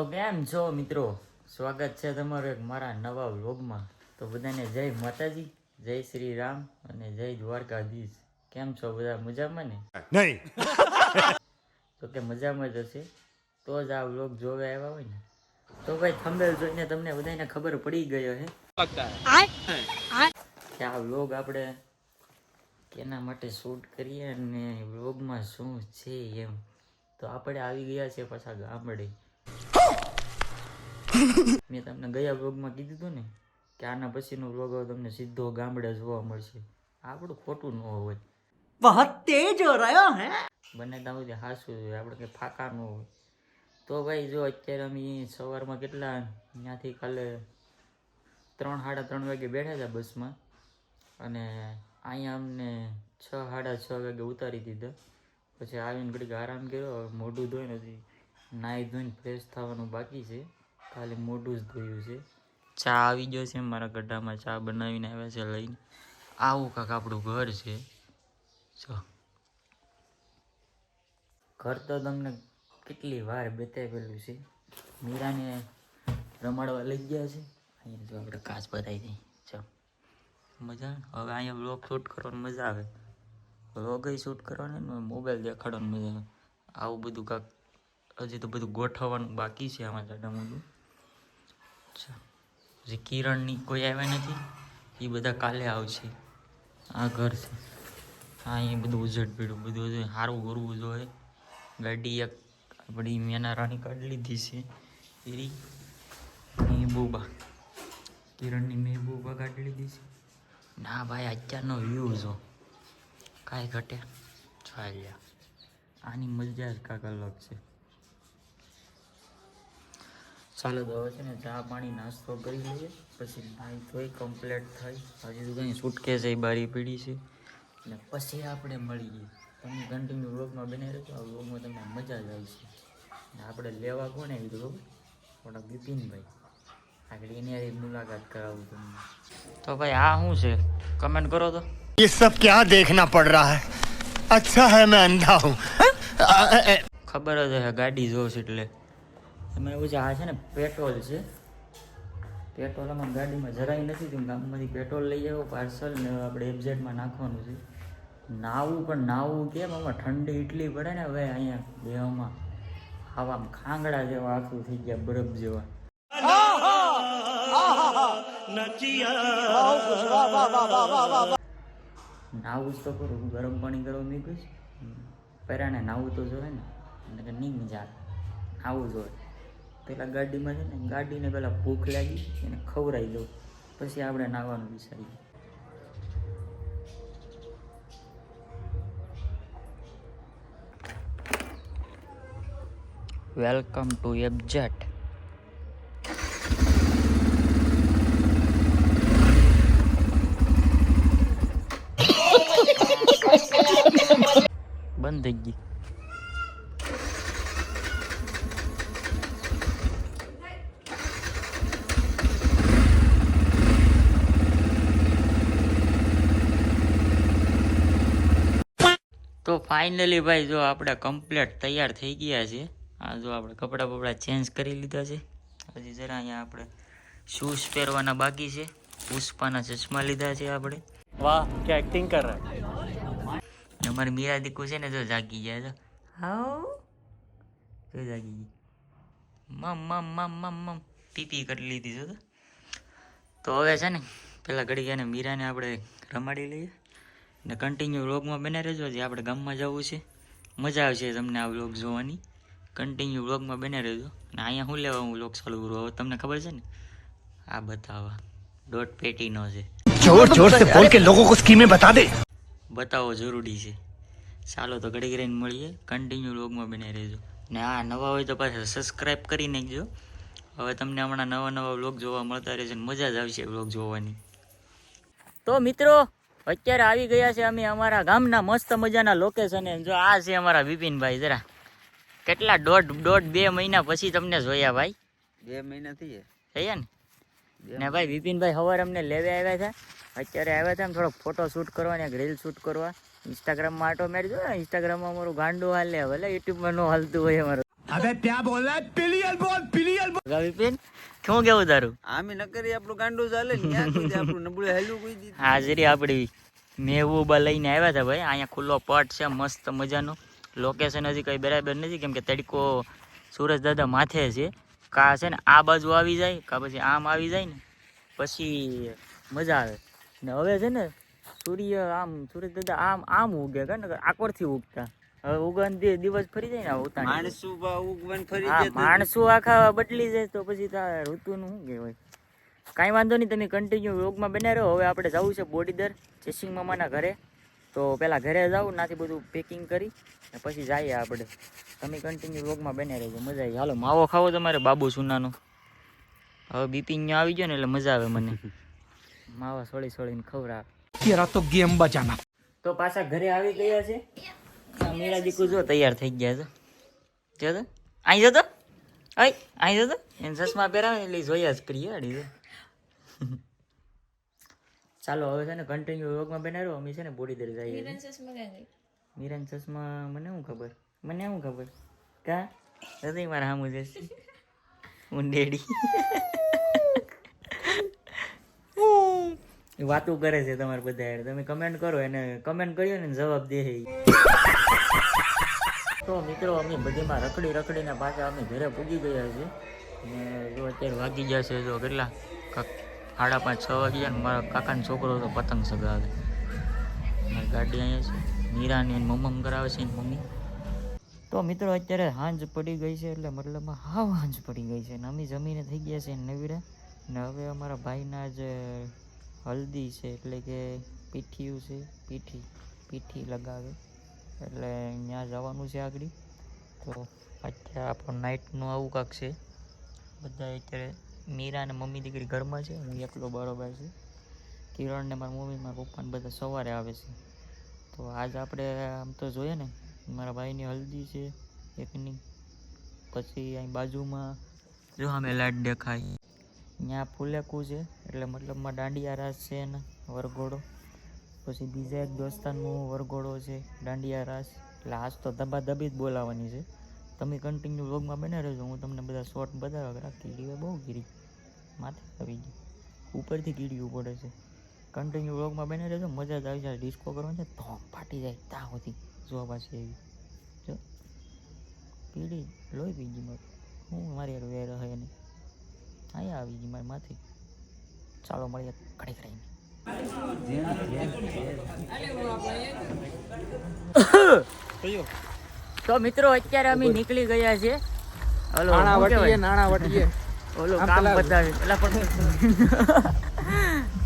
તો કેમ છો મિત્રો? સ્વાગત છે તમારું એક મારા નવા વ્લોગમાં. તો બધાને જય માતાજી જય શ્રી રામ અને જય દ્વારકાધીશ. કેમ છો બધા? મજામાં ને? નહીં. તો કે મજામાં જ હશે. તો જ આ વ્લોગ જોવે આવ્યા હોય ને. તો ભાઈ થંબેલ જોઈને તમને બધાને ખબર પડી ગયો હે. કે આ વ્લોગ આપણે કેના માટે શૂટ કરીએ અને વ્લોગમાં શું છે એમ. તો આપણે આવી ગયા છે પાછા ગામડે. મેં તમને ગયા વ્લોગમાં કીધું હતું ને કે આના પછીનો વ્લોગ તમને સીધો ગામડે જોવા મળશે. આપણું ખોટું ન હોય. બહુત તેજ હો રહ્યો હે. બને ત્યાં સુધી હાસું જોઈએ આપણે કંઈ ફાકા ન હોય. તો ભાઈ જો અત્યારે અમે સવારમાં કેટલા ત્યાંથી કાલે ત્રણ સાડા ત્રણ વાગે બેઠા હતા બસમાં. અને અહીંયા અમને છ સાડા છ વાગે ઉતારી દીધા. પછી આવીને ઘડીક આરામ કર્યો મોઢું ધોઈને નાહી ધોઈને ફ્રેશ થવાનું બાકી છે. ખાલી મોઢું જ ધોયું છે. ચા આવી ગયો છે મારા ગઢામાં ચા બનાવીને આવ્યા છે લઈને. આવું કાંક આપણું ઘર છે. જો ઘર તો તમને કેટલી વાર બતાવેલું છે. મીરાને રમાડવા લઈ ગયા છે. અહીંયા જો આપણે કાચ બતાવી દઈએ ચો. મજા હવે અહીંયા વ્લોગ શૂટ કરવાની મજા આવે. વ્લોગ શૂટ કરવાની ને મોબાઈલ દેખાડવાની મજા આવે. આવું બધું કાંક હજી તો બધું ગોઠવવાનું બાકી છે આમાં જાડા મોટું હજી કિરણની કોઈ આવ્યા નથી? એ બધા કાલે આવશે. આ ઘર છે. હા અહીં બધું ઉજડ પીડું બધું સારું કરવું જોઈએ ગાડી એક આપણી મેના રાણી કાઢી લીધી છે. એરી. મહેબૂબા. કિરણની મહેબૂબા કાઢી લીધી છે. ના ભાઈ, અત્યારનો વ્યૂ જો. કાંઈ ઘટે ચાલ્યા આની મજા જ કાંક અલગ છે. ચાલો તો હવે છે ને ચા પાણી નાસ્તો કરી લઈએ પછી નાહી ધોઈ કમ્પ્લીટ થાય હજી તો કંઈ સુટકેસ એ બારી પીડી છે એટલે પછી આપણે મળીએ તમે કન્ટિન્યુ વ્લોગમાં બને રહેજો આ વ્લોગમાં તમને મજા જ આવશે ને આપણે લેવા કોને કીધું ખબર થોડા બિપિનભાઈ આગળ એની હારે મુલાકાત કરાવું તમને તો ભાઈ આ શું છે કમેન્ટ કરો તો ये सब क्या देखना पड़ रहा है अच्छा है मैं अंधा हूँ ખબર જ હશે ગાડી જોશ એટલે એમાં એવું છે, આ છે ને પેટ્રોલ છે. પેટ્રોલ આમાં ગાડીમાં જરાય નથી થયું. ગામમાંથી પેટ્રોલ લઈ જાવ પાર્સલ ને આપણે એબઝેટમાં નાખવાનું છે. નાવું પણ નાવું કેમ? આમાં ઠંડી એટલી પડે ને હવે અહીંયા દેહમાં આવા ખાંગડા જેવા આખું થઈ ગયા, બરફ જેવા. નાવું જ તો કરું. ગરમ પાણી કરવા મૂકીશ પહેરાને નાવું તો જોવે ને. એટલે કે નહીં મજા આવે. જોઈએ પેલા ગાડીમાં છે ને, ગાડીને પેલા ભૂખ લાગી, એને ખવડાવી દઉં. પછી આપણે નાવાનું વિચારીએ. વેલકમ ટુ એબજેટ. બંધ થઈ ગઈ. તો ફાઇનલી ભાઈ જો આપણે કમ્પ્લેટ તૈયાર થઈ ગયા છે. આ જો આપણે કપડાં બપડા ચેન્જ કરી લીધા છે. હજી જરા અહીંયા આપણે શૂઝ પહેરવાના બાકી છે. પુષ્પાના ચશ્મા લીધા છે આપણે. વાહ કે એક્ટિંગ કર અમારી મીરા દીકુ છે ને જો જાગી ગયા જો હાઉ? જો જાગી ગઈ. મમ મમ મમ મમ મમ. પીપી કરી લીધી જો. તો હવે છે ને પેલા ઘડી ગયા ને મીરાને આપણે રમાડી લઈએ. ને કન્ટિન્યુ વ્લોગમાં બને રહેજો. જે આપણે ગામમાં જવું છે. મજા આવશે તમને આ વ્લોગ જોવાની. કન્ટિન્યુ વ્લોગમાં બને રહેજો. અને અહીંયા શું લેવા હું વ્લોગ ચાલુ કરું. હવે તમને ખબર છે ને? આ બતાવવા. ડોટ પેટીનો છે. જોર જોર સે બોલ કે લોગો કો સ્કીમે બતા દે. બતાવો જરૂરી છે. ચાલો તો ઘડી રહીને મળીએ. કન્ટિન્યુ વ્લોગમાં બને રહેજો. ને આ નવા હોય તો પાછા સબસ્ક્રાઇબ કરી નાખજો. હવે તમને હમણાં નવા નવા વ્લોગ જોવા મળતા રહેશે મજા જ આવશે વ્લોગ જોવાની. તો મિત્રો અત્યારે આવી ગયા છે અમે અમારા ગામના મસ્ત મજાના લોકેશને જો આ છે અમારા વિપિનભાઈ જરા. કેટલા દોઢ દોઢ બે મહિના પછી તમને જોયા ભાઈ. બે મહિના થઈ થયા ને? ને ભાઈ વિપિનભાઈ સવારે અમને લેવા આવ્યા હતા અત્યારે આવ્યા હતા ને થોડોક ફોટો શૂટ કરવા ને રીલ શૂટ કરવા. ઇન્સ્ટાગ્રામમાં આટો મેળજો. ઇન્સ્ટાગ્રામમાં અમારું ગાંડું હાલે. ભલે યુટ્યુબમાં ન હાલતું હોય અમારું. હવે ત્યાં બોલા પેલી અલબોલ પેલી અલબોલ વિપિન શું કેવું તારું આમે નકરી આપણું ગાંડું ચાલે ને ત્યાં કોઈ આપણું નબળું હેલું કોઈ દીધું હાજરી આપડી મેવું બા આવ્યા હતા ભાઈ અહીંયા ખુલ્લો પટ છે મસ્ત મજાનો. લોકેશન હજી કઈ બરાબર નથી કેમ કે તડકો સુરજ દાદા માથે છે. કા છે ને આ બાજુ આવી જાય કા પછી આમ આવી જાય ને પછી મજા આવે. ને હવે છે ને સૂર્ય આમ સૂરજ દાદા આમ આમ ઉગે કે? આકડથી ઉગતા. હવે ઉગન દિવસ ફરી જાય ને ઉતાણ. માણસું ઉગવન ફરી જાય માણસું આખા બદલી જાય તો પછી તારે ઋતુ નું શું કહેવાય? કાંઈ વાંધો નહીં તમે કન્ટિન્યુ યોગમાં બન્યા રહો. હવે આપણે જવું છે બોડી બોડીદર જયસિંહ મામાના ઘરે. તો પેલા ઘરે જાવ નાથી બધું પેકિંગ કરી ને પછી જઈએ આપણે. તમે કન્ટિન્યુ યોગમાં બન્યા રહેજો મજા આવી. હાલો માવો ખાવો તમારે બાબુ સુનાનો. હવે બીપી અહીંયા આવી ગયો ને એટલે મજા આવે મને. માવા સોળી સોળીને ખવડાવે. તો ગેમ બજાના. તો પાછા ઘરે આવી ગયા છે? મીરા દીકુ જો તૈયાર થઈ ગયા છે. જો તો. અહીં જતો અહીં અહીં જતો એને ચશ્મા પહેરાવે એટલે જોયા જ કરીએ અડી ચાલો હવે છે ને કન્ટિન્યુ યોગમાં બનાવ્યો. અમે છે ને બોડી દર જઈએ. મીરાન ચશ્મા મને શું ખબર? મને શું ખબર? કા? નથી મારા સામું જશે હું ડેડી વાતું કરે છે તમારે બધા. તમે કમેન્ટ કરો, એને કમેન્ટ કર્યો ને જવાબ દે તો મિત્રો, અમે બધીમાં રખડી રખડીને પાછા અમે ઘરે પૂગી ગયા છે ને જો અત્યારે વાગી ગયા છે જો કેટલા? સાડા પાંચ, છ વાગ્યા ને મારા કાકાનો છોકરો તો પતંગ સગાવે. મારી ગાડી અહીંયા છે. મીરાની મમ્મ કરાવે છે મમ્મી. તો મિત્રો, અત્યારે હાંજ પડી ગઈ છે એટલે મતલબમાં હાવ હાંજ પડી ગઈ છે. ને અમે જમીને થઈ ગયા છે નવીરા. ને હવે અમારા ભાઈના જ હલ્દી છે એટલે કે પીઠિયું છે, પીઠી પીઠી લગાવે. એટલે ત્યાં જવાનું છે આગળ. તો અત્યારે આપણો નાઇટનું આવું કાંક છે. બધા અત્યારે મીરા અને મમ્મી દીકરી ઘરમાં છે, હું એકલો બરોબર છે. કિરણ ને મારા મમ્મી મારા પપ્પાને બધા સવારે આવે છે. તો આજ આપણે આમ તો જોઈએ ને, મારા ભાઈની હલ્દી છે, એકની. પછી અહીં બાજુમાં જો અમે લાઈટ દેખાય. ત્યાં ફૂલેકું છે, એટલે મતલબમાં દાંડિયા રાસ છે ને વરઘોડો. પછી બીજા એક દોસ્તાનનું વરઘોડો છે દાંડિયા રાસ એટલે આજ તો ધબાધબી જ બોલાવવાની છે. તમે કન્ટિન્યુ વ્લોગમાં બને રહેજો, હું તમને બધા શોર્ટ બતાવ્યા રાખી લીવે બહુ ગીરી. માથે આવી ગઈ. ઉપરથી કીડી પડે છે. કન્ટિન્યુ વ્લોગમાં બને રહેજો, મજા જ આવી જાય. ડિસ્કો કરવાની છે, ધોમ ફાટી જાય ત્યાં સુધી જોવા પાછી એવી જો. પીડી લોહી પી ગઈ મારું. હું મારી યાર વેર હે નહીં. અહીંયા આવી ગઈ મારી માથી. ચાલો મળીએ ઘડીક રહીને. તો મિત્રો અત્યારે અમે નીકળી ગયા છે હલો શું કહેવાય? નાણા વટીએ. ઓલો કામ બતાવે એટલે પણ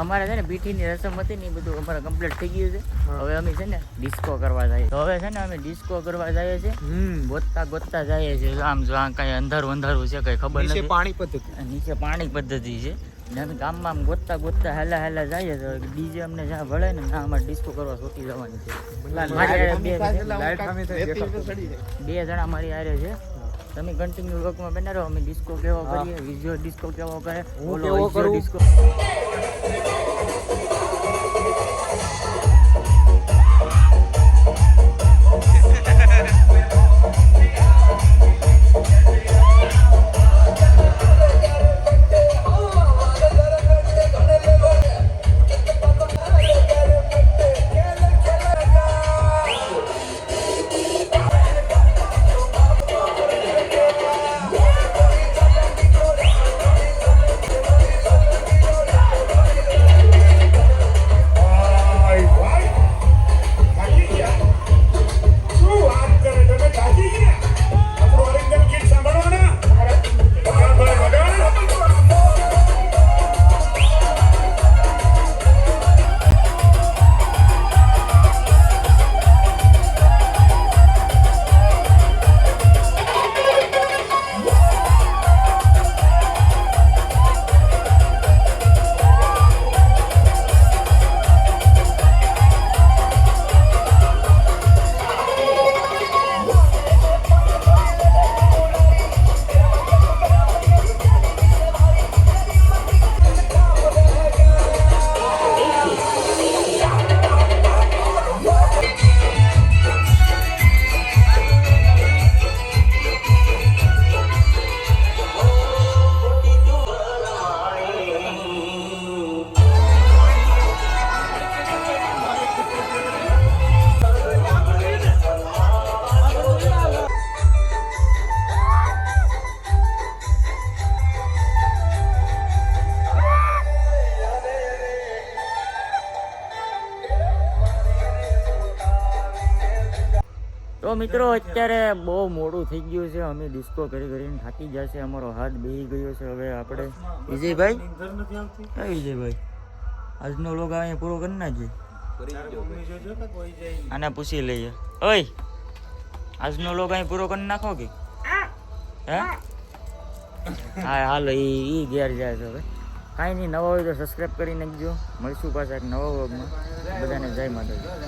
અમારે છે ને પીઠીની રસમ હતી ને એ બધું અમારે કમ્પ્લીટ થઈ ગયું છે. હવે અમે છે ને ડિસ્કો કરવા જઈએ તો હવે છે ને અમે ડિસ્કો કરવા જઈએ છીએ. ગોતતા ગોતતા જઈએ છીએ. આમ જો આ કઈ અંધારું અંધારું છે કઈ ખબર નથી. પાણી પદ્ધતિ. નીચે પાણી પદ્ધતિ છે. ને અમે ગામમાં આમ ગોતતા ગોતતા હેલા હેલા જઈએ તો ડીજે અમને જ્યાં ભળે ને ત્યાં અમારે ડિસ્કો કરવા છૂટી જવાની છે. બે બે જણા મારી આરે છે. તમે કન્ટિન્યુ વર્કમાં બને રહો અમે ડિસ્કો કેવો કરીએ વિઝ્યુઅલ ડિસ્કો કેવો કરે હું કેવો કરું? disco તો મિત્રો, અત્યારે બહુ મોડું થઈ ગયું છે. અમે ડિસ્કો કરી કરીને થાકી જશે અમારો હાથ બેહી ગયો છે. હવે આપણે વિજયભાઈ? વિજયભાઈ. આજનો લોગ અહીંયા પૂરો કરી નાખીએ આને પૂછી લઈએ. ઓય, આજનો લોગ અહીં પૂરો કરી નાખો કે? હે? હા, હાલો એ એ ઘેર જાય છે હવે. કાંઈ નહીં, નવા હોય તો સબસ્ક્રાઈબ કરી નાખજો. મળશું પાછા એક નવા વર્ગમાં બધાને જય માતાજી.